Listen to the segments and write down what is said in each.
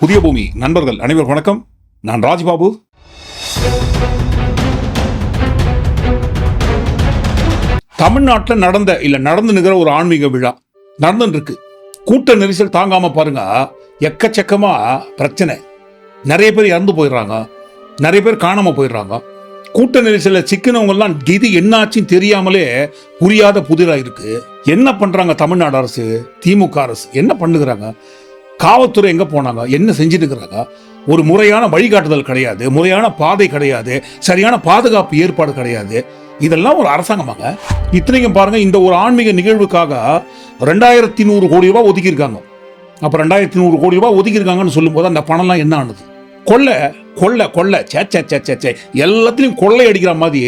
புதிய பூமி. நண்பர்கள் அனைவரும் வணக்கம். நான் ராஜ்பாபு. தமிழ்நாட்டில் நடந்த இல்லை நடந்து நிகழ ஒரு ஆன்மீக விழா. நடந்துட்டு இருக்கு கூட்ட நெரிசல் தாங்காம பாருங்க. எக்கச்சக்கமா பிரச்சனை. நிறைய பேர் இறந்து போயிடுறாங்க. நிறைய பேர் காணாம போயிடுறாங்க. கூட்ட நெரிசலில் சிக்கினவங்கெல்லாம் இது என்னாச்சுன்னு தெரியாமலே புரியாத புதிராக இருக்கு என்ன பண்றாங்க தமிழ்நாடு அரசு திமுக அரசு? என்ன பண்ணுகிறாங்க? காவல்துறை எங்கே போனாங்க? என்ன செஞ்சுட்டு இருக்கிறாங்க ஒரு முறையான வழிகாட்டுதல் கிடையாது. முறையான பாதை கிடையாது. சரியான பாதுகாப்பு ஏற்பாடு கிடையாது. இதெல்லாம் ஒரு அரசாங்கமாங்க. இத்தனைக்கும் பாருங்கள் இந்த ஒரு ஆன்மீக நிகழ்வுக்காக ரெண்டாயிரத்தி நூறு கோடி ரூபாய் ஒதுக்கியிருக்காங்க. அப்போ ரெண்டாயிரத்தி நூறு கோடி ரூபாய் ஒதுக்கியிருக்காங்கன்னு சொல்லும்போது அந்த பணம்லாம் என்ன ஆனது? கொள்ளை கொள்ளை கொள்ளை சே சே சே சே சே. எல்லாத்துலையும் கொள்ளை அடிக்கிற மாதிரி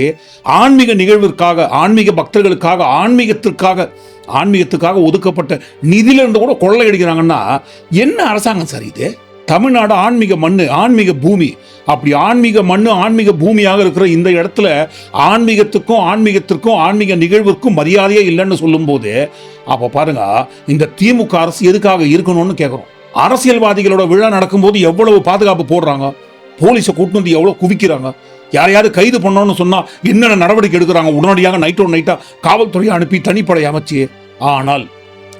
ஆன்மீக நிகழ்விற்காக ஆன்மீக பக்தர்களுக்காக ஆன்மீகத்திற்காக ஆன்மீகத்துக்காக ஒதுக்கப்பட்ட நிதியிலிருந்து கூட கொள்ளை அடிக்கிறாங்கன்னா என்ன அரசாங்கம் சார் இது? தமிழ்நாடு ஆன்மீக மண் ஆன்மீக பூமி. அப்படி ஆன்மீக மண்ணு ஆன்மீக பூமியாக இருக்கிற இந்த இடத்துல ஆன்மீகத்துக்கும் ஆன்மீகத்திற்கும் ஆன்மீக நிகழ்விற்கும் மரியாதையே இல்லைன்னு சொல்லும்போது அப்போ பாருங்க இந்த திமுக அரசு எதுக்காக இருக்கணும்னு கேட்குறோம் அரசியல்வாதிகளோட விழா நடக்கும்போது எவ்வளவு பாதுகாப்பு போடுறாங்க? போலீஸை கூட்டு வந்து எவ்வளோ குவிக்கிறாங்க? யாரையாவது கைது பண்ணோன்னு சொன்னால் என்னென்ன நடவடிக்கை எடுக்கிறாங்க? உடனடியாக நைட்டோ நைட்டாக காவல்துறையை அனுப்பி தனிப்படை அமைச்சு. ஆனால்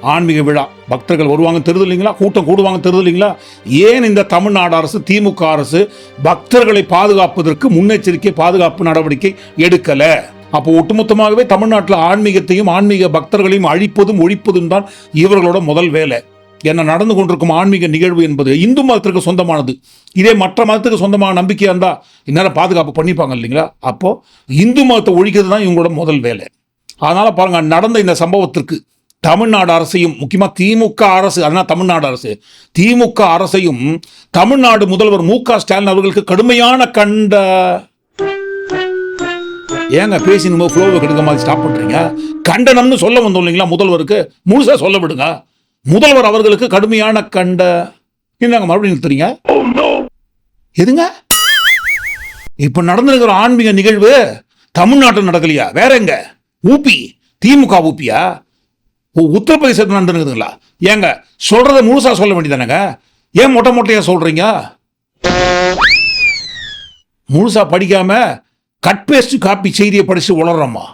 ஆன்மீக விழா பக்தர்கள் வருவாங்க தெரியுது இல்லைங்களா கூட்டம் கூடுவாங்க தெரியுது இல்லைங்களா ஏன் இந்த தமிழ்நாடு அரசு திமுக அரசு பக்தர்களை பாதுகாப்பதற்கு முன்னெச்சரிக்கை பாதுகாப்பு நடவடிக்கை எடுக்கலை? அப்போ ஒட்டுமொத்தமாகவே தமிழ்நாட்டில் ஆன்மீகத்தையும் ஆன்மீக பக்தர்களையும் அழிப்பதும் ஒழிப்பதும் தான் இவர்களோட முதல் வேலை. என்ன நடந்து கொண்டிருக்கும் ஆன்மீக நிகழ்வு என்பது இந்து மதத்திற்கு சொந்தமானது. இதே மற்ற மதத்துக்கு சொந்தமான நம்பிக்கையாக இருந்தால் இந்நேரம் பாதுகாப்பு பண்ணிப்பாங்க இல்லைங்களா? அப்போது இந்து மதத்தை ஒழிக்கிறது தான் இவங்களோட முதல் வேலை. அதனால் பாருங்கள் நடந்த இந்த சம்பவத்திற்கு தமிழ்நாடு அரசையும் முக்கியமாக திமுக அரசு அதனால் தமிழ்நாடு அரசு திமுக அரசையும் தமிழ்நாடு முதல்வர் மு க ஸ்டாலின் அவர்களுக்கு கடுமையான கண்ட ஏங்க பேசி நம்ம ஃப்ளோவை கெடுக்க மாதிரி ஸ்டாப் பண்ணுறீங்க கண்டனம்னு சொல்ல வந்தோம் இல்லைங்களா முதல்வருக்கு? முழுசாக சொல்ல விடுங்க. முதல்வர் அவர்களுக்கு கடுமையான கண்ட என்னங்க மறுபடியும் நிறுத்துறீங்க? எதுங்க? இப்ப நடந்திருக்கிற ஆன்மீக நிகழ்வு தமிழ்நாட்டில் நடக்கலையா? வேற எங்க? ஊபி திமுக ஊபியா? ஓ உத்தரப்பிரதேசத்தில் நடந்துருக்குதுங்களா? ஏங்க சொல்றதை முழுசா சொல்ல வேண்டியதானங்க? ஏன் மொட்டை மொட்டையா சொல்றீங்க? முழுசா படிக்காம கட் பேஸ்ட் காப்பி செய்தியை படிச்சு உளறோம்மா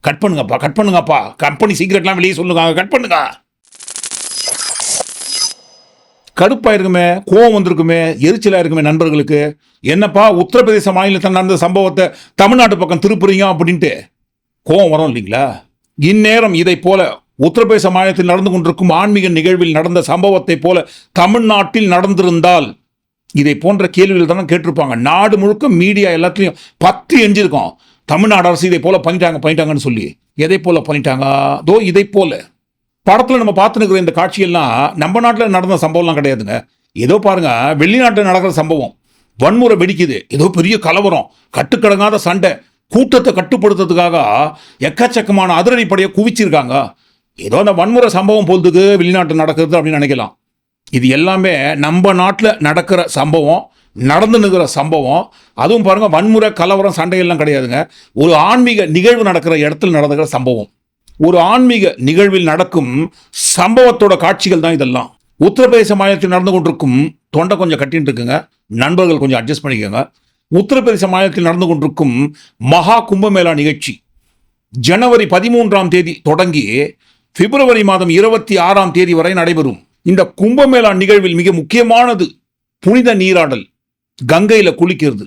கட் பண்ணுங்கப்பா கட் பண்ணுங்கப்பா. கம்பெனி சீக்கிரட்லாம் வெளியே சொல்லுங்க கட் பண்ணுங்க. கடுப்பாயிருக்குமே கோவம் வந்திருக்குமே எரிச்சலாக இருக்குமே நண்பர்களுக்கு. என்னப்பா உத்தரப்பிரதேச மாநிலத்தில் நடந்த சம்பவத்தை தமிழ்நாட்டு பக்கம் திருப்புறீங்க அப்படின்ட்டு கோவம் வரும் இல்லைங்களா? இந்நேரம் இதை போல உத்தரப்பிரதேச மாநிலத்தில் நடந்து கொண்டிருக்கும் ஆன்மீக நிகழ்வில் நடந்த சம்பவத்தை போல தமிழ்நாட்டில் நடந்திருந்தால் இதை போன்ற கேள்விகள் தானே கேட்டிருப்பாங்க. நாடு முழுக்க மீடியா எல்லாத்துலேயும் பத்து எஞ்சிருக்கோம் தமிழ்நாடு அரசு இதை போல பண்ணிட்டாங்க பண்ணிட்டாங்கன்னு சொல்லி. எதை போல பண்ணிட்டாங்க? தோ இதை போல. படத்தில் நம்ம பார்த்துனுக்கிற இந்த காட்சியெல்லாம் நம்ம நாட்டில் நடந்த சம்பவம்லாம் கிடையாதுங்க. ஏதோ பாருங்க வெளிநாட்டில் நடக்கிற சம்பவம். வன்முறை வெடிக்குது. ஏதோ பெரிய கலவரம். கட்டுக்கடங்காத சண்டை. கூட்டத்தை கட்டுப்படுத்துறதுக்காக எக்கச்சக்கமான அதிரடிப்படையை குவிச்சிருக்காங்க. ஏதோ அந்த வன்முறை சம்பவம் போலதுக்கு வெளிநாட்டில் நடக்கிறது அப்படின்னு நினைக்கலாம். இது எல்லாமே நம்ம நாட்டில் நடக்கிற சம்பவம் நடந்து நிற்கிற சம்பவம். அதுவும் பாருங்கள் வன்முறை கலவரம் சண்டையெல்லாம் கிடையாதுங்க. ஒரு ஆன்மீக நிகழ்வு நடக்கிற இடத்துல நடந்துக்கிற சம்பவம். ஒரு ஆன்மீக நிகழ்வில் நடக்கும் சம்பவத்தோட காட்சிகள் தான் இதெல்லாம். உத்தரப்பிரதேச மாநிலத்தில் நடந்து கொண்டிருக்கும் தொண்டை கொஞ்சம் கட்டின்னு இருக்குங்க. நண்பர்கள் கொஞ்சம் அட்ஜஸ்ட் பண்ணிக்கோங்க. உத்தரப்பிரதேச மாநிலத்தில் நடந்து கொண்டிருக்கும் மகா கும்பமேளா நிகழ்ச்சி. ஜனவரி பதிமூன்றாம் தேதி தொடங்கி பிப்ரவரி மாதம் இருபத்தி ஆறாம் தேதி வரை நடைபெறும். இந்த கும்பமேளா நிகழ்வில் மிக முக்கியமானது புனித நீராடல் கங்கையில் குளிக்கிறது.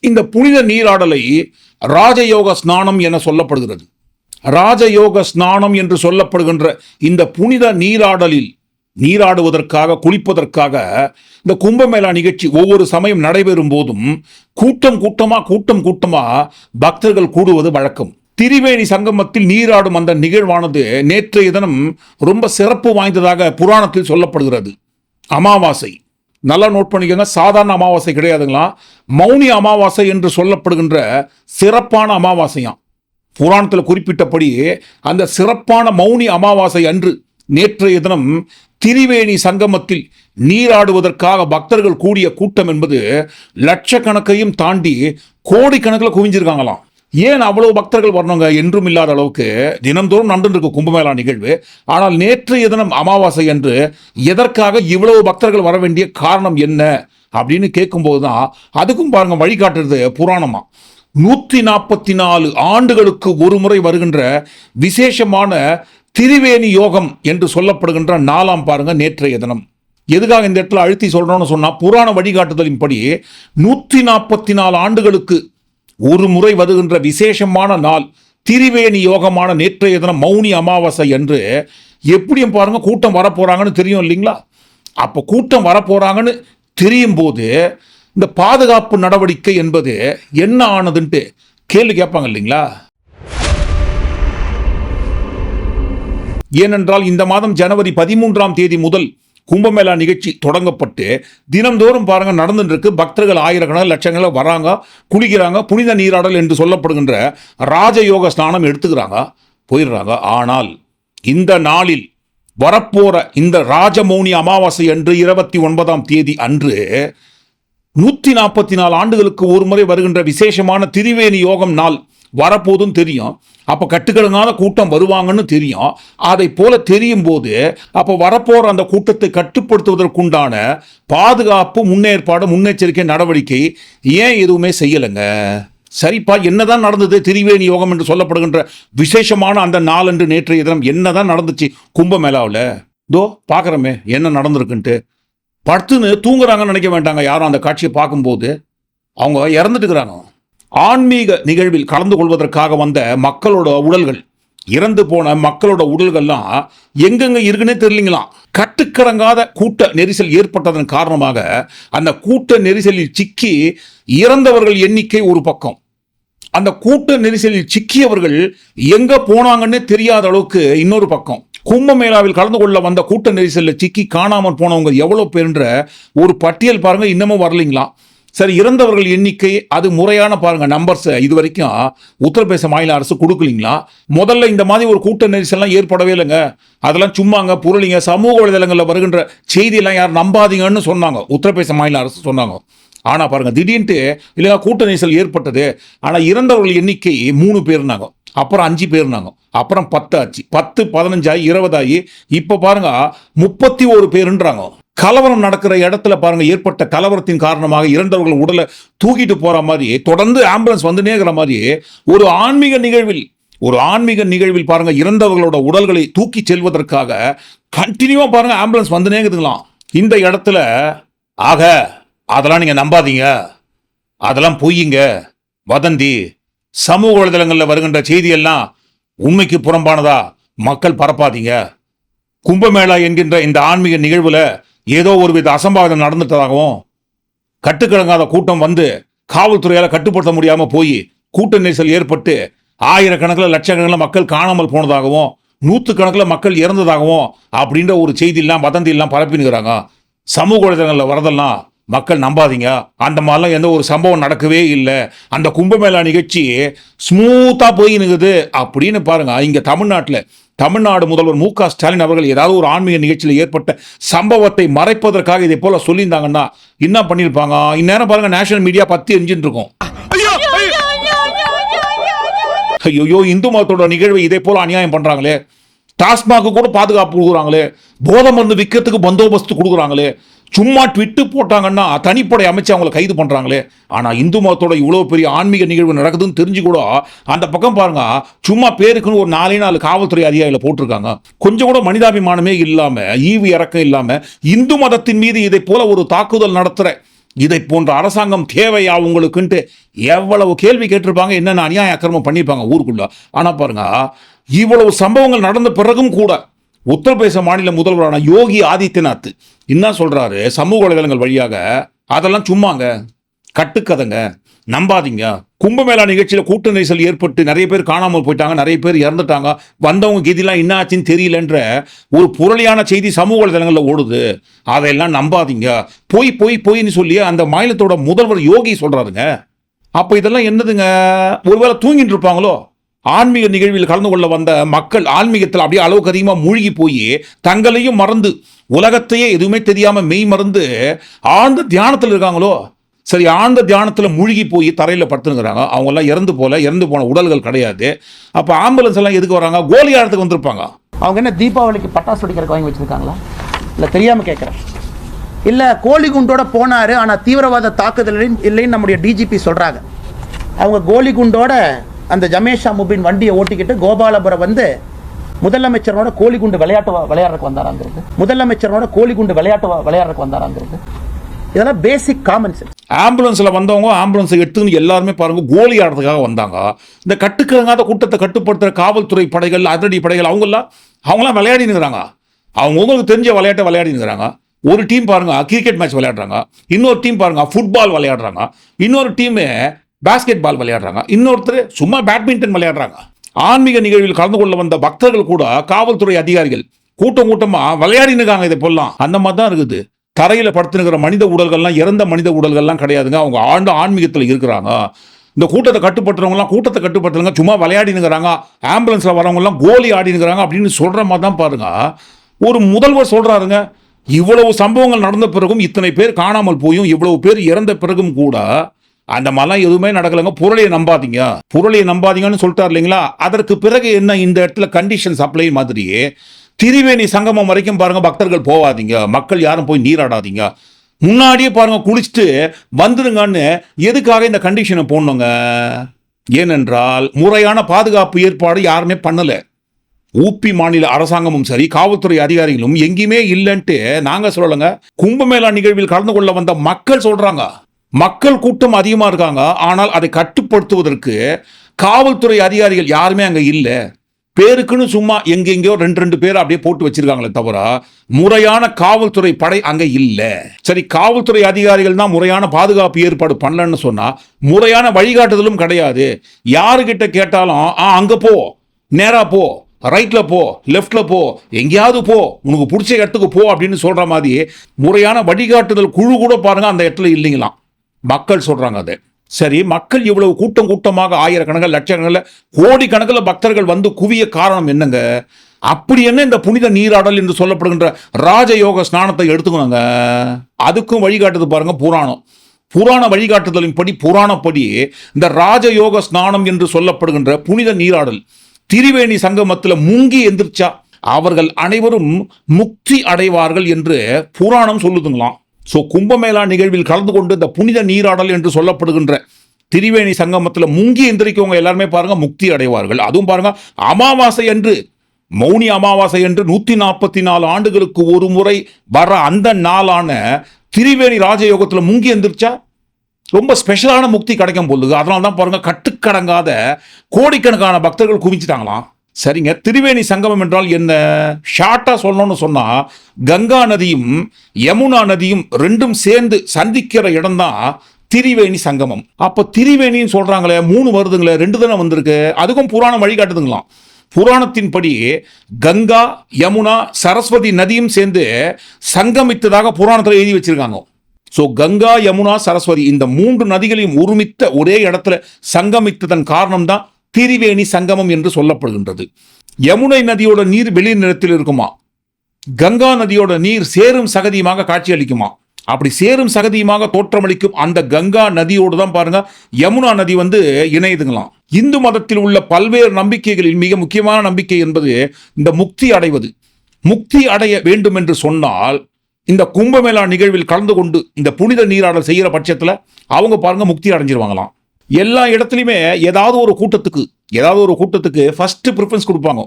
இந்த புனித நீராடலை ராஜயோக ஸ்நானம் என சொல்லப்படுகிறது. ராஜயோக ஸ்நானம் என்று சொல்லப்படுகின்ற இந்த புனித நீராடலில் நீராடுவதற்காக குளிப்பதற்காக இந்த கும்பமேளா நிகழ்ச்சி ஒவ்வொரு சமயம் நடைபெறும் போதும் கூட்டம் கூட்டமாக கூட்டம் கூட்டமாக பக்தர்கள் கூடுவது வழக்கம். திரிவேணி சங்கமத்தில் நீராடும் அந்த நிகழ்வானது நேற்றைய தினம் ரொம்ப சிறப்பு வாய்ந்ததாக புராணத்தில் சொல்லப்படுகிறது. அமாவாசை. நல்லா நோட் பண்ணிக்கோங்க. சாதாரண அமாவாசை கிடையாதுங்களா? மௌனி அமாவாசை என்று சொல்லப்படுகின்ற சிறப்பான அமாவாசையாம். புராணத்தில் குறிப்பிட்டபடி அந்த சிறப்பான மௌனி அமாவாசை அன்று நேற்றைய தினம் திரிவேணி சங்கமத்தில் நீராடுவதற்காக பக்தர்கள் கூடிய கூட்டம் என்பது லட்சக்கணக்கையும் தாண்டி கோடிக்கணக்கில் குவிஞ்சிருக்காங்களாம். ஏன் அவ்வளவு பக்தர்கள் வரணுங்க? என்றும் இல்லாத அளவுக்கு தினந்தோறும் நடந்துருக்கு கும்பமேளா நிகழ்வு. ஆனால் நேற்றைய தினம் அமாவாசை என்று எதற்காக இவ்வளவு பக்தர்கள் வர வேண்டிய காரணம் என்ன? அப்படின்னு கேட்கும்போது தான் அதுக்கும் பாருங்க வழிகாட்டுறது புராணமா. நூற்றி நாற்பத்தி நாலு ஆண்டுகளுக்கு ஒரு முறை வருகின்ற விசேஷமான திரிவேணி யோகம் என்று சொல்லப்படுகின்ற நாலாம் பாருங்க நேற்றைய தினம். எதுக்காக இந்த இடத்துல அழுத்தி சொல்கிறோன்னு சொன்னால் புராண வழிகாட்டுதலின்படி நூற்றி நாற்பத்தி நாலு ஆண்டுகளுக்கு ஒரு முறை வருகின்ற விசேஷமான நாள் திரிவேணி யோகமான நேற்றைய தினம் மௌனி அமாவாசை என்று எப்படியும் பாருங்க கூட்டம் வரப்போகிறாங்கன்னு தெரியும் இல்லைங்களா? அப்போ கூட்டம் வரப்போகிறாங்கன்னு தெரியும் போது இந்த பாதுகாப்பு நடவடிக்கை என்பது என்ன ஆனதுன்ட்டு கேள்வி கேட்பாங்க இல்லைங்களா? ஏனென்றால் இந்த மாதம் ஜனவரி பதிமூன்றாம் தேதி முதல் கும்பமேளா நிகழ்ச்சி தொடங்கப்பட்டு தினம்தோறும் பாருங்க நடந்துட்டு பக்தர்கள் ஆயிரக்கணக்கில் லட்சங்களில் வராங்க குளிக்கிறாங்க புனித நீராடல் என்று சொல்லப்படுகின்ற ராஜயோக ஸ்நானம் எடுத்துக்கிறாங்க போயிடுறாங்க. ஆனால் இந்த நாளில் வரப்போற இந்த ராஜமௌனி அமாவாசை அன்று இருபத்தி ஒன்பதாம் தேதி அன்று நூற்றி நாற்பத்தி நாலு ஆண்டுகளுக்கு ஒரு முறை வருகின்ற விசேஷமான திரிவேணி யோகம் நாள் வரப்போதும் தெரியும். அப்போ கட்டுக்கடங்காத கூட்டம் வருவாங்கன்னு தெரியும். அதை போல தெரியும் போது அப்போ வரப்போகிற அந்த கூட்டத்தை கட்டுப்படுத்துவதற்குண்டான பாதுகாப்பு முன்னேற்பாடு முன்னெச்சரிக்கை நடவடிக்கை ஏன் எதுவுமே செய்யலைங்க? சரிப்பா என்னதான் நடந்தது திரிவேணி யோகம் என்று சொல்லப்படுகின்ற விசேஷமான அந்த நாளன்று நேற்றைய தினம் என்னதான் நடந்துச்சு கும்பமேளாவில்? தோ பார்க்குறோமே என்ன நடந்திருக்குன்ட்டு. படுத்துன்னு தூங்குறாங்கன்னு நினைக்க வேண்டாங்க. யாரும் அந்த காட்சியை பார்க்கும்போது அவங்க இறந்துட்டுக்கிறாங்க. ஆன்மீக நிகழ்வில் கலந்து கொள்வதற்காக வந்த மக்களோட உடல்கள் இறந்து போன மக்களோட உடல்கள்லாம் எங்கெங்க இருக்குன்னே தெரியலீங்களாம் கட்டுக்கடங்காத கூட்ட நெரிசல் ஏற்பட்டதன் காரணமாக அந்த கூட்ட நெரிசலில் சிக்கி இறந்தவர்கள் எண்ணிக்கை ஒரு பக்கம். அந்த கூட்ட நெரிசலில் சிக்கியவர்கள் எங்க போனாங்கன்னே தெரியாத அளவுக்கு இன்னொரு பக்கம். கும்பமேளாவில் கலந்து கொள்ள வந்த கூட்ட நெரிசலில் சிக்கி காணாமல் போனவங்க எவ்வளோ பேருன்ற ஒரு பட்டியல் பாருங்கள் இன்னமும் வரலைங்களா? சரி இறந்தவர்கள் எண்ணிக்கை அது முறையான பாருங்க நம்பர்ஸ் இது வரைக்கும் உத்தரப்பிரதேச மாநில அரசு கொடுக்கலீங்களா? முதல்ல இந்த மாதிரி ஒரு கூட்ட நெரிசல்லாம் ஏற்படவே இல்லைங்க. அதெல்லாம் சும்மாங்க புரளிங்க சமூக வலைதளங்களில் வருகின்ற செய்தியெல்லாம் யாரும் நம்பாதீங்கன்னு சொன்னாங்க. உத்தரப்பிரதேச மாநில அரசு சொன்னாங்க. ஆனால் பாருங்க திடீர்னு இல்லைங்க கூட்ட நெரிசல் ஏற்பட்டது. ஆனால் இறந்தவர்கள் எண்ணிக்கை மூணு பேர்னாங்க. அப்புறம் அஞ்சு பேர்னாங்க அப்புறம் பத்து ஆச்சு. பத்து பதினஞ்சாயி இருபதாயி இப்போ பாருங்க முப்பத்தி ஒரு பேருன்றாங்க. கலவரம் நடக்கிற இடத்துல பாருங்க ஏற்பட்ட கலவரத்தின் காரணமாக இறந்தவர்கள் உடலை தூக்கிட்டு போற மாதிரி தொடர்ந்து ஆம்புலன்ஸ் வந்துனே இருக்கிற மாதிரி ஒரு ஆன்மீக நிகழ்வில் ஒரு ஆன்மீக நிகழ்வில் பாருங்க இறந்தவர்களோட உடல்களை தூக்கி செல்வதற்காக கண்டினியூவா பாருங்க ஆம்புலன்ஸ் வந்துனே இந்த இடத்துல ஆக அதெல்லாம் நீங்க நம்பாதீங்க. அதெல்லாம் பொய்யுங்க. வதந்தி சமூக வலைதளங்களில் வருகின்ற செய்தியெல்லாம் உண்மைக்கு புறம்பானதா? மக்கள் பரப்பாதீங்க. கும்பமேளா என்கின்ற இந்த ஆன்மீக நிகழ்வில் ஏதோ ஒரு வித அசம்பாவிதம் நடந்துட்டதாகவும் கட்டுக்கிழங்காத கூட்டம் வந்து காவல்துறையால் கட்டுப்படுத்த முடியாமல் போய் கூட்ட நெரிசல் ஏற்பட்டு ஆயிரக்கணக்கில் லட்சக்கணக்கில் மக்கள் காணாமல் போனதாகவும் நூற்றுக்கணக்கில் மக்கள் இறந்ததாகவும் அப்படின்ற ஒரு செய்தியெல்லாம் வதந்தியெல்லாம் பரப்பினுக்கிறாங்க. சமூக வலைதளங்களில் வரதெல்லாம் மக்கள் நம்பாதீங்க. அந்த மாதிரிலாம் எந்த ஒரு சம்பவம் நடக்கவே இல்லை. அந்த கும்பமேளா நிகழ்ச்சி ஸ்மூத்தாக போய் நிற்குது அப்படின்னு பாருங்க. இங்கே தமிழ்நாட்டில் தமிழ்நாடு முதல்வர் மு க ஸ்டாலின் அவர்கள் ஏதாவது ஒரு ஆன்மீக நிகழ்ச்சியில் ஏற்பட்ட சம்பவத்தை மறைப்பதற்காக இதை போல சொல்லியிருந்தாங்கன்னா என்ன பண்ணியிருப்பாங்க? இந்நேரம் பாருங்க நேஷனல் மீடியா பத்தி எரிஞ்சுட்டு இருக்கும். ஐயோ இந்து மதத்தோட நிகழ்வை இதே போல அநியாயம் பண்றாங்களே. டாஸ்மாக்கு கூட பாதுகாப்பு கொடுக்குறாங்களே. போதை மருந்து விற்கிறதுக்கு பந்தோபஸ்து கொடுக்குறாங்களே. சும்மா ட்விட்டு போட்டாங்கன்னா தனிப்படை அமைச்சு அவங்கள கைது பண்ணுறாங்களே ஆனால் இந்து மதத்தோட இவ்வளோ பெரிய ஆன்மீக நிகழ்வு நடக்குதுன்னு தெரிஞ்சு கூட அந்த பக்கம் பாருங்க சும்மா பேருக்குன்னு ஒரு நாலே நாலு காவல்துறை அதிகாரிகளை போட்டிருக்காங்க. கொஞ்சம் கூட மனிதாபிமானமே இல்லாமல் ஈவு இறக்கம் இல்லாமல் இந்து மதத்தின் மீது இதை போல ஒரு தாக்குதல் நடத்துகிற இதை போன்ற அரசாங்கம் தேவையா உங்களுக்குன்ட்டு எவ்வளவு கேள்வி கேட்டிருப்பாங்க என்னென்ன அநியாய அக்கிரமம் பண்ணியிருப்பாங்க ஊருக்குள்ள. ஆனால் பாருங்க இவ்வளவு சம்பவங்கள் நடந்த பிறகும் கூட உத்தரப்பிரதேச மாநில முதல்வரான யோகி ஆதித்யநாத் என்ன சொல்கிறாரு சமூக வலைதளங்கள் வழியாக அதெல்லாம் சும்மாங்க கட்டுக்கதைங்க நம்பாதீங்க. கும்பமேளா நிகழ்ச்சியில் கூட்ட நெரிசல் ஏற்பட்டு நிறைய பேர் காணாமல் போயிட்டாங்க நிறைய பேர் இறந்துட்டாங்க. வந்தவங்க கீதிலாம் என்ன ஆச்சுன்னு தெரியலன்ற ஒரு புரளியான செய்தி சமூக வலைதளங்களில் ஓடுது. அதையெல்லாம் நம்பாதீங்க. போய் போய் போயின்னு சொல்லி அந்த மாநிலத்தோட முதல்வர் யோகி சொல்கிறாருங்க அப்போ இதெல்லாம் என்னதுங்க? ஒருவேளை தூங்கிட்டு இருப்பாங்களோ? ஆன்மீக நிகழ்வில் கலந்து கொள்ள வந்த மக்கள் ஆன்மீகத்தில் அப்படியே அளவுக்கு அதிகமாக மூழ்கி போய் தங்களையும் மறந்து உலகத்தையே எதுவுமே தெரியாமல் மெய் மறந்து ஆழ்ந்த தியானத்தில் இருக்காங்களோ? சரி ஆழ்ந்த தியானத்தில் மூழ்கி போய் தரையில் படுத்துனுங்கிறாங்க அவங்கெல்லாம் இறந்து போல இறந்து போன உடல்கள் கிடையாது. அப்போ ஆம்புலன்ஸ் எல்லாம் எதுக்கு வராங்க? கோலி ஆடத்துக்கு வந்திருப்பாங்க. அவங்க என்ன தீபாவளிக்கு பட்டாசு வெடிக்கிறக்கு வாங்கி வச்சிருக்காங்களா? இல்லை தெரியாமல் கேட்குறேன் இல்லை கோலி குண்டோட போனார் ஆனால் தீவிரவாத தாக்குதல் இல்லைன்னு- இல்லைன்னு நம்முடைய டிஜிபி சொல்கிறாங்க அவங்க கோலி குண்டோட அந்த ஜமேஷா முபின் வண்டியை ஓட்டிக்கிட்டு கோபாலபுரம் வந்து முதலமைச்சரோட கோலி குண்டு விளையாட்டு வ- விளையாடுறதுக்கு வந்தாராங்கிறது முதலமைச்சரோட கோலி குண்டு விளையாட்டு விளையாடுறக்கு விளையாடுறதுக்கு வந்தாராங்கிறது இதெல்லாம் பேசிக் காமன் சென்ஸ் ஆம்புலன்ஸில் வந்தவங்க ஆம்புலன்ஸை எடுத்துன்னு எல்லாருமே பாருங்க கோலி ஆடுறதுக்காக வந்தாங்க. இந்த கட்டுக்கடங்காத கூட்டத்தை கட்டுப்படுத்துகிற காவல்துறை படைகள் அதிரடி படைகள் அவங்கெல்லாம் அவங்களாம் விளையாடினுங்கிறாங்க அவங்க உங்களுக்கு தெரிஞ்ச விளையாட்டை விளையாடினுங்கிறாங்க ஒரு டீம் பாருங்க கிரிக்கெட் மேட்ச் விளையாடுறாங்க. இன்னொரு டீம் பாருங்க ஃபுட்பால் விளையாடுறாங்க. இன்னொரு டீமு பாஸ்கெட் பால் விளையாடுறாங்க. இன்னொருத்தர் சும்மா பேட்மிண்டன் விளையாடுறாங்க. ஆன்மீக நிகழ்வில் கலந்து கொள்ள வந்த பக்தர்கள் கூட காவல்துறை அதிகாரிகள் கூட்டம் கூட்டமாக விளையாடினுக்காங்க இதை போலாம் அந்த மாதிரி தான் இருக்குது. தரையில் படுத்துனுக்கிற மனித உடல்கள்லாம் இறந்த மனித உடல்கள்லாம் கிடையாதுங்க. அவங்க ஆண்டு ஆன்மீகத்தில் இருக்கிறாங்க. இந்த கூட்டத்தை கட்டுப்படுத்துறவங்கலாம் கூட்டத்தை கட்டுப்படுத்துறவங்க சும்மா விளையாடினுங்கிறாங்க ஆம்புலன்ஸில் வரவங்கலாம் கோலி ஆடினுங்கிறாங்க அப்படின்னு சொல்கிற மாதிரி தான் பாருங்க. ஒரு முதல்வர் சொல்கிறாருங்க இவ்வளவு சம்பவங்கள் நடந்த பிறகும் இத்தனை பேர் காணாமல் போயும். இவ்வளவு பேர் இறந்த பிறகும் கூட அந்த மாதிரிலாம் எதுவுமே நடக்கலைங்க. புரளியை நம்பாதீங்க. புரளியை நம்பாதீங்கன்னு சொல்லிட்டார் இல்லைங்களா? அதற்கு பிறகு என்ன இந்த இடத்துல கண்டிஷன் சப்ளை மாதிரியே திரிவேணி சங்கமம் வரைக்கும் பாருங்க பக்தர்கள் போவாதீங்க. மக்கள் யாரும் போய் நீராடாதீங்க. முன்னாடியே பாருங்க குளிச்சுட்டு வந்துடுங்கன்னு எதுக்காக இந்த கண்டிஷனை போடணுங்க? ஏனென்றால் முறையான பாதுகாப்பு ஏற்பாடு யாருமே பண்ணலை. ஊபி மாநில அரசாங்கமும் சரி காவல்துறை அதிகாரிகளும் எங்கேயுமே இல்லைன்ட்டு நாங்கள் சொல்லலைங்க. கும்பமேளா நிகழ்வில் கலந்து கொள்ள வந்த மக்கள் சொல்கிறாங்க மக்கள் கூட்டம் அதிகமாக இருக்காங்க. ஆனால் அதை கட்டுப்படுத்துவதற்கு காவல்துறை அதிகாரிகள் யாருமே அங்கே இல்லை. பேருக்குன்னு சும்மா எங்கெங்கயோ ரெண்டு ரெண்டு பேர் அப்படியே போட்டு வச்சிருக்காங்களே தவிர முறையான காவல்துறை படை அங்க இல்ல. சரி காவல்துறை அதிகாரிகள் தான் முறையான பாதுகாப்பு ஏற்பாடு பண்ணலன்னு சொன்னா முறையான வழிகாட்டுதலும் கிடையாது. யாருகிட்ட கேட்டாலும் ஆ அங்க போ. நேரா போ. ரைட்ல போ. லெஃப்ட்ல போ. எங்கேயாவது போ. உனக்கு பிடிச்ச இடத்துக்கு போ. அப்படின்னு சொல்ற மாதிரி முறையான வழிகாட்டுதல் குழு கூட பாருங்க அந்த இடத்துல இல்லைங்களாம். மக்கள் சொல்கிறாங்க அது. சரி மக்கள் இவ்வளவு கூட்டம் கூட்டமாக ஆயிரக்கணக்கில் லட்சக்கணக்கில் கோடிக்கணக்கில் பக்தர்கள் வந்து குவிய காரணம் என்னங்க? அப்படி என்ன இந்த புனித நீராடல் என்று சொல்லப்படுகின்ற ராஜயோக ஸ்நானத்தை எடுத்துக்கணுங்க? அதுக்கும் வழிகாட்டுது பாருங்க புராணம். புராண வழிகாட்டுதலின்படி புராணப்படி இந்த ராஜயோக ஸ்நானம் என்று சொல்லப்படுகின்ற புனித நீராடல் திரிவேணி சங்கமத்தில் முங்கி எந்திரிச்சா அவர்கள் அனைவரும் முக்தி அடைவார்கள் என்று புராணம் சொல்லுதுங்களாம். ஸோ கும்பமேளா நிகழ்வில் கலந்து கொண்டு இந்த புனித நீராடல் என்று சொல்லப்படுகின்ற திரிவேணி சங்கமத்தில் முங்கி எந்திரிக்கவங்க எல்லாருமே பாருங்கள் முக்தி அடைவார்கள். அதுவும் பாருங்கள் அமாவாசை என்று மௌனி அமாவாசை என்று நூற்றி நாற்பத்தி நாலு ஆண்டுகளுக்கு ஒரு முறை வர அந்த நாளான திரிவேணி ராஜயோகத்தில் முங்கி எந்திரிச்சா ரொம்ப ஸ்பெஷலான முக்தி கிடைக்கும் போது அதனால தான் பாருங்கள் கட்டுக்கடங்காத கோடிக்கணக்கான பக்தர்கள் குவிச்சிட்டாங்களாம் சரிங்க. திரிவேணி சங்கமம் என்றால் என்ன? ஷார்ட்டாக சொல்லணும்னு சொன்னால் கங்கா நதியும் யமுனா நதியும் ரெண்டும் சேர்ந்து சந்திக்கிற இடம்தான் திரிவேணி சங்கமம். அப்போ திரிவேணின்னு சொல்கிறாங்களே மூணு வருதுங்களே ரெண்டு தானே வந்திருக்கு? அதுக்கும் புராணம் வழிகாட்டுதுங்களாம். புராணத்தின்படி கங்கா யமுனா சரஸ்வதி நதியும் சேர்ந்து சங்கமித்ததாக புராணத்தில் எழுதி வச்சிருக்காங்க. ஸோ கங்கா யமுனா சரஸ்வதி இந்த மூன்று நதிகளையும் ஒருமித்த ஒரே இடத்துல சங்கமித்ததன் காரணம் தான் திரிவேணி சங்கமம் என்று சொல்லப்படுகின்றது. யமுனை நதியோட நீர் வெளி நிறத்தில் இருக்குமா? கங்கா நதியோட நீர் சேரும் சகதியுமாக காட்சியளிக்குமா? அப்படி சேரும் சகதியுமாக தோற்றமளிக்கும் அந்த கங்கா நதியோடு தான் பாருங்க யமுனா நதி வந்து இணையுதுங்களாம். இந்து மதத்தில் உள்ள பல்வேறு நம்பிக்கைகளில் மிக முக்கியமான நம்பிக்கை என்பது இந்த முக்தி அடைவது. முக்தி அடைய வேண்டும் என்று சொன்னால் இந்த கும்பமேளா நிகழ்வில் கலந்து கொண்டு இந்த புனித நீராடல் செய்கிற பட்சத்தில் அவங்க பாருங்க முக்தி அடைஞ்சிருவாங்களாம். எல்லா இடத்துலையுமே ஏதாவது ஒரு கூட்டத்துக்கு ஏதாவது ஒரு கூட்டத்துக்கு ஃபர்ஸ்ட் ப்ரிஃபரன்ஸ் கொடுப்பாங்க.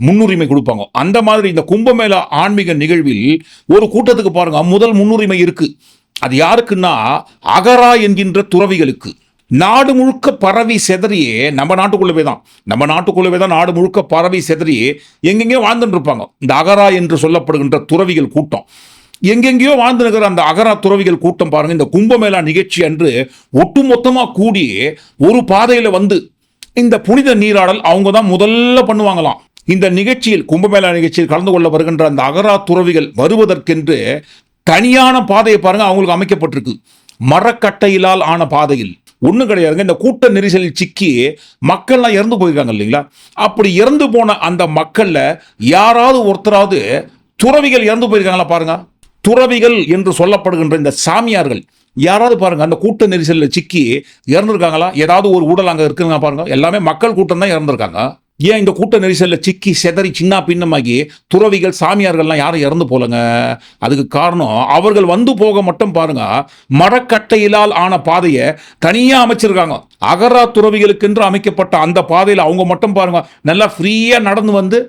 முன்னுரிமை கொடுப்பாங்க. அந்த மாதிரி இந்த கும்பமேளா ஆன்மீக நிகழ்வில் ஒரு கூட்டத்துக்கு பாருங்க முதல் முன்னுரிமை இருக்கு. அது யாருக்குன்னா அகரா என்கின்ற துறவிகளுக்கு. நாடு முழுக்க பரவி செதறியே நம்ம நாட்டுக்குள்ளவே தான். நம்ம நாட்டுக்குள்ளவே தான் நாடு முழுக்க பரவி செதறியே எங்கெங்கே வாழ்ந்துட்டு இருப்பாங்க. இந்த அகரா என்று சொல்லப்படுகின்ற துறவிகள் கூட்டம். எங்கெங்கேயோ வாழ்ந்து இருக்கிற அந்த அகரா துறவிகள் கூட்டம் பாருங்க இந்த கும்பமேளா நிகழ்ச்சி அன்று ஒட்டுமொத்தமாக கூடி ஒரு பாதையில் வந்து இந்த புனித நீராடல் அவங்க தான் முதல்ல பண்ணுவாங்களாம். இந்த நிகழ்ச்சியில் கும்பமேளா நிகழ்ச்சியில் கலந்து கொள்ள வருகின்ற அந்த அகரா துறவிகள் வருவதற்கென்று தனியான பாதையை பாருங்க அவங்களுக்கு அமைக்கப்பட்டிருக்கு. மரக்கட்டையிலால் ஆன பாதையில். ஒன்றும் கிடையாதுங்க இந்த கூட்ட நெரிசலில் சிக்கி மக்கள்லாம் இறந்து போயிருக்காங்க இல்லைங்களா? அப்படி இறந்து போன அந்த மக்களில் யாராவது ஒருத்தராவது துறவிகள் இறந்து போயிருக்காங்களா பாருங்கள் துறவிகள் என்று சொல்லப்படுகின்ற இந்த சாமியார்கள் யாராவது பாருங்க அந்த கூட்ட நெரிசலில் சிக்கி இறந்துருக்காங்களா? ஏதாவது ஒரு உடல் அங்கே இருக்குங்க பாருங்க. எல்லாமே மக்கள் கூட்டம் தான் இறந்துருக்காங்க. ஏன் இந்த கூட்ட நெரிசலில் சிக்கி செதறி சின்ன பின்னமாகி துறவிகள் சாமியார்கள்லாம் யாரும் இறந்து போலங்க? அதுக்கு காரணம் அவர்கள் வந்து போக மட்டும் பாருங்க மரக்கட்டையிலால் ஆன பாதையை தனியாக அமைச்சிருக்காங்க. அகரா துறவிகளுக்கென்று அமைக்கப்பட்ட அந்த பாதையில் அவங்க மட்டும் பாருங்க நல்லா ஃப்ரீயாக நடந்து வந்து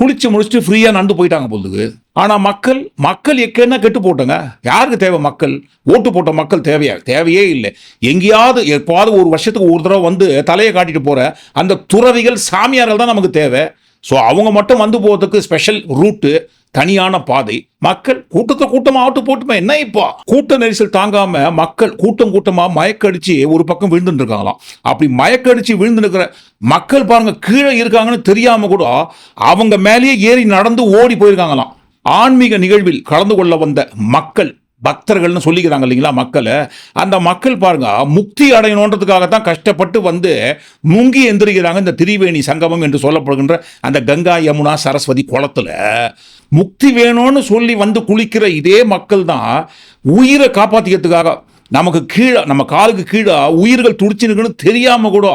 குளிச்சு முடிச்சுட்டு ஃப்ரீயாக நடந்து போயிட்டாங்க போலுது ஆனால் மக்கள் மக்கள் எக்கேன்னா கெட்டு போட்டங்க? யாருக்கு தேவை மக்கள்? ஓட்டு போட்ட மக்கள் தேவையா? தேவையே இல்லை. எங்கேயாவது எப்பாவது ஒரு வருஷத்துக்கு ஒரு தடவை வந்து தலையை காட்டிட்டு போகிற அந்த துறவிகள் சாமியார்கள் தான் நமக்கு தேவை. ஸோ அவங்க மட்டும் வந்து போகிறதுக்கு ஸ்பெஷல் ரூட்டு தனியான பாதை. மக்கள் கூட்டத்தை கூட்டமா ஆட்டு போட்டுமே என்ன இப்போ? கூட்ட நெரிசல் தாங்காம மக்கள் கூட்டம் கூட்டமா மயக்கடிச்சு ஒரு பக்கம் விழுந்துட்டு இருக்காங்களாம். அப்படி மயக்கடிச்சு விழுந்து இருக்கிற மக்கள் பாருங்க கீழே இருக்காங்கன்னு தெரியாம கூட அவங்க மேலேயே ஏறி நடந்து ஓடி போயிருக்காங்களாம். ஆன்மீக நிகழ்வில் கலந்து கொள்ள வந்த மக்கள் பக்தர்கள்னு சொல்லிக்கிறாங்க இல்லைங்களா மக்களை? அந்த மக்கள் பாருங்க முக்தி அடையணுன்றதுக்காகத்தான் கஷ்டப்பட்டு வந்து முங்கி எந்திரிக்கிறாங்க இந்த திரிவேணி சங்கமம் என்று சொல்லப்படுகின்ற அந்த கங்கா யமுனா சரஸ்வதி குளத்தில். முக்தி வேணும்னு சொல்லி வந்து குளிக்கிற இதே மக்கள் தான் உயிரை காப்பாற்றிக்கிறதுக்காக நமக்கு கீழே நம்ம காலுக்கு கீழே உயிர்கள் துடிச்சுனுக்குன்னு தெரியாமல் கூட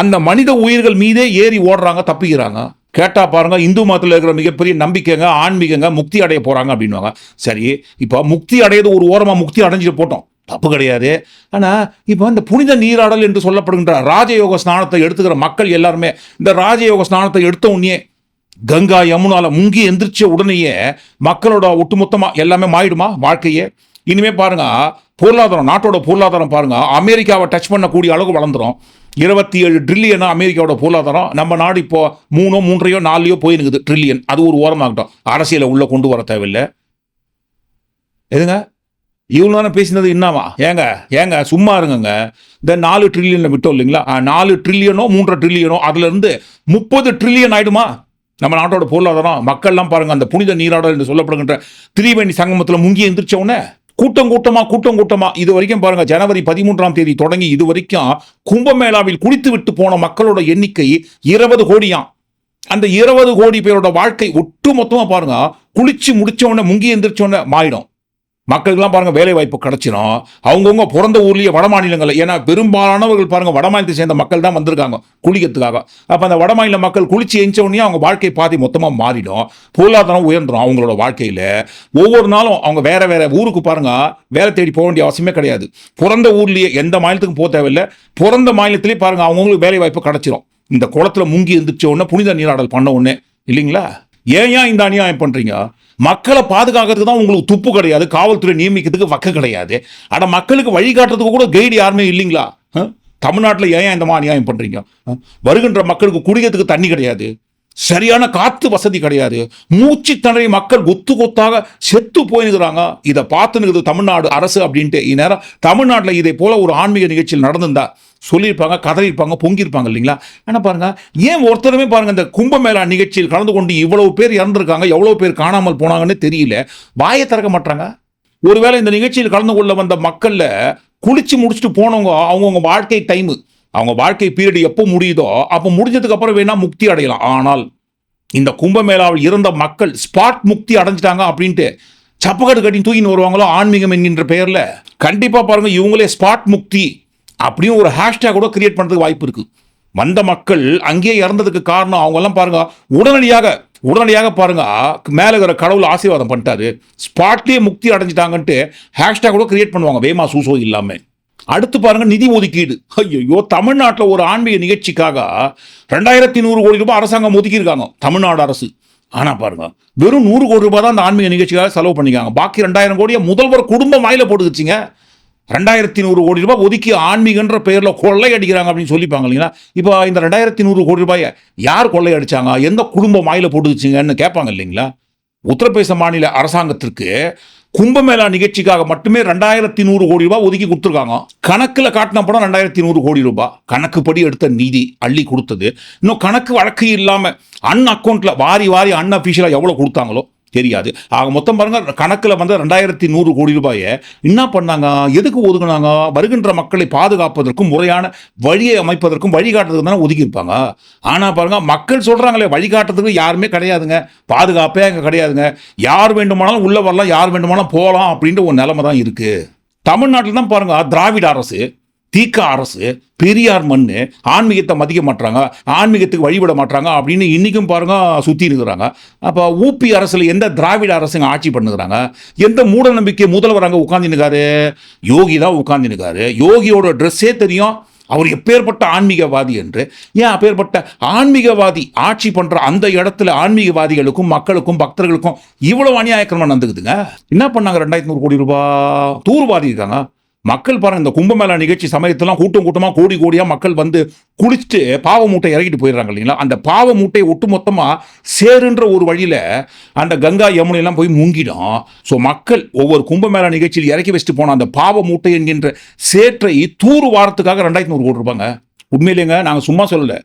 அந்த மனித உயிர்கள் மீதே ஏறி ஓடுறாங்க தப்பிக்கிறாங்க. கேட்டா பாருங்க இந்து மதத்தில் இருக்கிற மிகப்பெரிய நம்பிக்கைங்க ஆன்மீகங்க முக்தி அடைய போறாங்க அப்படின்வாங்க சரி இப்போ முக்தி அடையது ஒரு ஓரமாக முக்தி அடைஞ்சிட்டு போட்டோம். தப்பு கிடையாது. ஆனால் இப்போ இந்த புனித நீராடல் என்று சொல்லப்படுகின்ற ராஜயோக ஸ்நானத்தை எடுத்துக்கிற மக்கள் எல்லாருமே இந்த ராஜயோக ஸ்நானத்தை எடுத்த உடனே கங்கா யமுனால முங்கி எந்திரிச்ச உடனேயே மக்களோட ஒட்டுமொத்தமாக எல்லாமே மாறிடுமா வாழ்க்கையே? இனிமே பாருங்க பொருளாதாரம் நாட்டோட பொருளாதாரம் பாருங்க அமெரிக்காவை டச் பண்ணக்கூடிய அளவுக்கு வளர்ந்துரும். இருபத்தி ஏழு ட்ரில்லியனா அமெரிக்காவோட பொருளாதாரம். நம்ம நாடு இப்போ மூணோ மூன்றையோ நாலையோ போயிருக்குது. ட்ரில்லியன் அது ஒரு ஓரமாகட்டும். அரசியலை உள்ள கொண்டு வர தேவையில்லை. எதுங்க? இவ்வளோ நேரம் பேசினது என்னவா ஏங்க ஏங்க சும்மா இருங்கங்க. இந்த நாலு ட்ரில்லியனில் விட்டோம் இல்லைங்களா? நாலு ட்ரில்லியனோ மூன்றரை ட்ரில்லியனோ அதுலேருந்து முப்பது ட்ரில்லியன் ஆகிடுமா நம்ம நாட்டோட பொருளாதாரம். மக்கள்லாம் பாருங்கள் அந்த புனித நீராடல் என்று சொல்லப்படுகின்ற திரிவேணி சங்கமத்தில் முங்கி எந்திரிச்ச உடனே கூட்டம் கூட்டமா கூட்டம் கூட்டமா. இது வரைக்கும் பாருங்க ஜனவரி பதிமூன்றாம் தேதி தொடங்கி இது வரைக்கும் கும்பமேளாவில் குடித்து விட்டு போன மக்களோட எண்ணிக்கை இருபது கோடியாம் அந்த இருபது கோடி பேரோட வாழ்க்கை ஒட்டு மொத்தமா பாருங்க குளிச்சு முடிச்சவொடனே முங்கி எந்திரிச்சோடனே மாறிடும். மக்களுக்கெல்லாம் பாருங்கள் வேலை வாய்ப்பு கிடச்சிடும் அவங்கவுங்க பிறந்த ஊர்லேயே வட மாநிலங்களில் ஏன்னா பெரும்பாலானவர்கள் பாருங்க வட மாநிலத்தை சேர்ந்த மக்கள் தான் வந்திருக்காங்க குளிக்கிறதுக்காக. அப்போ அந்த வட மாநில மக்கள் குளிச்சு எஞ்ச அவங்க வாழ்க்கை பாதி மொத்தமாக மாறிடும். பொருளாதாரம் உயர்ந்துடும் அவங்களோட வாழ்க்கையில். ஒவ்வொரு நாளும் அவங்க வேறு வேற ஊருக்கு பாருங்க வேலை தேடி போக வேண்டிய அவசியமே கிடையாது. பிறந்த ஊர்லேயே எந்த மாநிலத்துக்கும் போக தேவையில்லை. பிறந்த மாநிலத்திலே பாருங்கள் அவங்களுக்கு வேலை வாய்ப்பு கிடைச்சிரும். இந்த குளத்துல முங்கி எந்திரிச்ச உடனே புனித நீராடல் பண்ண உடனே இல்லைங்களா? ஏன் ஏன் இந்த அநியாயம் பண்ணுறீங்க மக்களை பாதுகாக்கிறதுக்கு தான் உங்களுக்கு துப்பு கிடையாது காவல்துறை நியமிக்கிறதுக்கு வக்க கிடையாது. ஆனால் மக்களுக்கு வழிகாட்டுறதுக்கு கூட கைடு யாருமே இல்லைங்களா? ஆ? தமிழ்நாட்டில் ஏன் இந்த மாதிரி அநியாயம் பண்ணுறீங்க வருகின்ற மக்களுக்கு குடிக்கிறதுக்கு தண்ணி கிடையாது. சரியான காத்து வசதி கிடையாது. மூச்சு திணறி மக்கள் கொத்து கொத்தாக செத்து போயிருக்கிறாங்க இதை பார்த்துனுக்குது தமிழ்நாடு அரசு அப்படின்ட்டு. இந்நேரம் தமிழ்நாட்டில் இதே போல ஒரு ஆன்மீக நிகழ்ச்சியில் நடந்திருந்தா சொல்லியிருப்பாங்க கதறியிருப்பாங்க பொங்கியிருப்பாங்க இல்லைங்களா? ஆனால் பாருங்க ஏன் ஒருத்தருமே பாருங்க இந்த கும்பமேளா நிகழ்ச்சியில் கலந்து கொண்டு இவ்வளவு பேர் இறந்துருக்காங்க எவ்வளவு பேர் காணாமல் போனாங்கன்னு தெரியல. வாயை திறக்க மாட்டாங்க. ஒருவேளை இந்த நிகழ்ச்சியில் கலந்து கொள்ள வந்த மக்களில் குளிச்சு முடிச்சுட்டு போனவங்க அவங்கவுங்க வாழ்க்கை டைமு அவங்க வாழ்க்கை பீரியட் எப்போ முடியுதோ அப்போ முடிஞ்சதுக்கு அப்புறம் வேணா முக்தி அடையலாம். ஆனால் இந்த கும்பமேளாவில் இருந்த மக்கள் ஸ்பாட் முக்தி அடைஞ்சிட்டாங்க அப்படின்ட்டு சப்பக்கட்டு கட்டி தூக்கின்னு வருவாங்களோ ஆன்மீகம் என்கின்ற பெயரில் கண்டிப்பாக பாருங்கள் இவங்களே ஸ்பாட் முக்தி அப்படியும் ஒரு ஹேஷ்டேக் கூட கிரியேட் பண்ணுறதுக்கு வாய்ப்பு இருக்குது வந்த மக்கள் அங்கேயே இறந்ததுக்கு காரணம் அவங்கெல்லாம் பாருங்கள் பாருங்க உடனடியாக உடனடியாக பாருங்க மேலே இருக்கிற கடவுள் ஆசீர்வாதம் பண்ணிட்டாரு. ஸ்பாட்லேயே முக்தி அடைஞ்சிட்டாங்கன்ட்டு ஹேஷ்டேக் கூட கிரியேட் பண்ணுவாங்க. வேமா சூசோ இல்லாமல் அடுத்து பாருங்க நிதி ஒதுக்கீடு. ஐயோ தமிழ்நாட்டில் ஒரு ஆன்மீக நிகழ்ச்சிக்காக ரெண்டாயிரத்தி நூறு கோடி ரூபாய் அரசாங்கம் ஒதுக்கியிருக்காங்க தமிழ்நாடு அரசு. ஆனால் பாருங்க வெறும் நூறு கோடி ரூபாய் தான் அந்த ஆன்மீக நிகழ்ச்சிக்காக செலவு பண்ணிக்காங்க பாக்கி ரெண்டாயிரம் கோடியை முதல்வர் குடும்பம் வாயில போட்டுக்கிச்சிங்க. ரெண்டாயிரத்தி நூறு கோடி ரூபாய் ஒதுக்கி ஆன்மீகன்ற பெயரில் கொள்ளை அடிக்கிறாங்க அப்படின்னு சொல்லிப்பாங்க இல்லைங்களா? இப்போ இந்த ரெண்டாயிரத்தி நூறு கோடி ரூபாயை யார் கொள்ளை அடிச்சாங்க? எந்த குடும்பம் வாயில போட்டுக்கிச்சிங்கன்னு கேட்பாங்க இல்லைங்களா? உத்தரப்பிரதேச மாநில அரசாங்கத்திற்கு கும்பமேளா நிகழ்ச்சிக்காக மட்டுமே ரெண்டாயிரத்தி நூறு கோடி ரூபாய் ஒதுக்கி கொடுத்துருக்காங்க. கணக்கில் காட்டின படம் ரெண்டாயிரத்தி நூறு கோடி ரூபாய். கணக்குப்படி எடுத்த நிதி அள்ளி கொடுத்தது. இன்னும் கணக்கு வழக்கு இல்லாமல் அன் அக்கௌண்ட்டில் வாரி வாரி அன் அஃபீஷியலாக எவ்வளோ கொடுத்தாங்களோ தெரியாது. ஆக மொத்தம் பாருங்க கணக்கில் வந்து ரெண்டாயிரத்தி நூறு கோடி ரூபாயை என்ன பண்ணாங்க? எதுக்கு ஒதுக்குனாங்க? வருகின்ற மக்களை பாதுகாப்பதற்கும் முறையான வழியை அமைப்பதற்கும் வழிகாட்டுறதுக்கு தானே ஒதுக்கியிருப்பாங்க ஆனால் பாருங்க மக்கள் சொல்கிறாங்களே வழிகாட்டுறதுக்கு யாருமே கிடையாதுங்க. பாதுகாப்பே அங்கே கிடையாதுங்க. யார் வேண்டுமானாலும் உள்ளே வரலாம் யார் வேண்டுமானாலும் போகலாம் அப்படின்ற ஒரு நிலைமை தான் இருக்குது தமிழ்நாட்டில் தான் பாருங்க திராவிட அரசு தீக்க அரசு பெரியார் மண்ணு ஆன்மீகத்தை மதிக்க மாட்டாங்க ஆன்மீகத்துக்கு வழிபட மாட்டாங்க அப்படின்னு இன்னைக்கும் பாருங்க சுற்றி இருக்கிறாங்க. அப்போ ஊபி அரசில் எந்த திராவிட அரசுங்க ஆட்சி பண்ணுகிறாங்க? எந்த மூட நம்பிக்கை முதல்வர் அங்கே உட்காந்துருக்காரு யோகி தான் உட்காந்துருக்காரு யோகியோட ட்ரெஸ்ஸே தெரியும். அவர் எப்பேற்பட்ட ஆன்மீகவாதி என்று. ஏன் அப்பேற்பட்ட ஆன்மீகவாதி ஆட்சி பண்ணுற அந்த இடத்துல ஆன்மீகவாதிகளுக்கும் மக்களுக்கும் பக்தர்களுக்கும் இவ்வளோ அநியாயக்கிரமம் நடந்துக்குதுங்க? என்ன பண்ணாங்க ரெண்டாயிரத்தி நூறு கோடி ரூபாய்? தூர்வாதி இருக்காங்க. மக்கள் பாருங்க இந்த கும்பமேளா நிகழ்ச்சி சமயத்தெல்லாம் கூட்டம் கூட்டமாக கோடி கோடியா மக்கள் வந்து குளிச்சுட்டு பாவ மூட்டை இறக்கிட்டு போயிடுறாங்க இல்லைங்களா? அந்த பாவ மூட்டையை ஒட்டுமொத்தமாக சேருன்ற ஒரு வழியில் அந்த கங்கா யமுனை எல்லாம் போய் மூங்கிடும். ஸோ மக்கள் ஒவ்வொரு கும்பமேளா நிகழ்ச்சியில் இறக்கி வச்சுட்டு போன அந்த பாவ மூட்டை என்கின்ற சேற்றை தூறு வாரத்துக்காக ரெண்டாயிரத்தி நூறு கோடி ரூபாங்க. உண்மையிலேங்க நாங்கள் சும்மா சொல்லலை.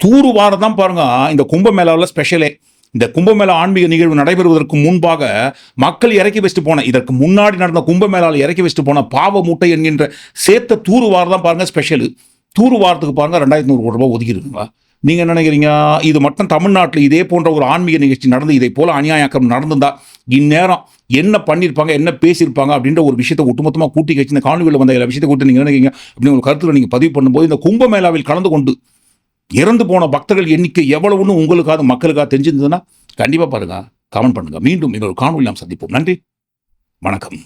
தூறு வாரம் தான் பாருங்கள் இந்த கும்பமேளாவில் ஸ்பெஷலே இந்த கும்பமேளா ஆன்மீக நிகழ்வு நடைபெறுவதற்கு முன்பாக மக்கள் இறக்கி வச்சுட்டு போன இதற்கு முன்னாடி நடந்த கும்பமேளாவில் இறக்கி வச்சுட்டு போன பாவ மூட்டை என்கின்ற சேர்த்த தூறு தான் பாருங்க ஸ்பெஷலு தூறு வாரத்துக்கு பாருங்க ரெண்டாயிரத்தி நூறு கோடி ரூபாய் ஒதுக்கி நீங்கள் என்ன நினைக்கிறீங்க? இது மட்டும் தமிழ்நாட்டில் இதே போன்ற ஒரு ஆன்மீக நிகழ்ச்சி நடந்து இதை போல அநியாயக்கம் நடந்திருந்தா இந்நேரம் என்ன பண்ணியிருப்பாங்க என்ன பேசியிருப்பாங்க அப்படின்ற ஒரு விஷயத்தை ஒட்டுமொத்தமாக கூட்டி கழிச்சு இந்த காணொலியில் வந்த எல்லா விஷயத்தை கூட்டி நீங்கள் நினைக்கிறீங்க? அப்படின்னு ஒரு கருத்தில் நீங்கள் பதிவு பண்ணும்போது இந்த கும்பமேளாவில் கலந்து கொண்டு இறந்து போன பக்தர்கள் எண்ணிக்கை எவ்வளவுன்னு உங்களுக்காக மக்களுக்காக தெரிஞ்சிருந்ததுன்னா கண்டிப்பாக பாருங்க. கமெண்ட் பண்ணுங்கள் மீண்டும் இன்னொரு காணொலி நாம் சந்திப்போம். நன்றி. வணக்கம்.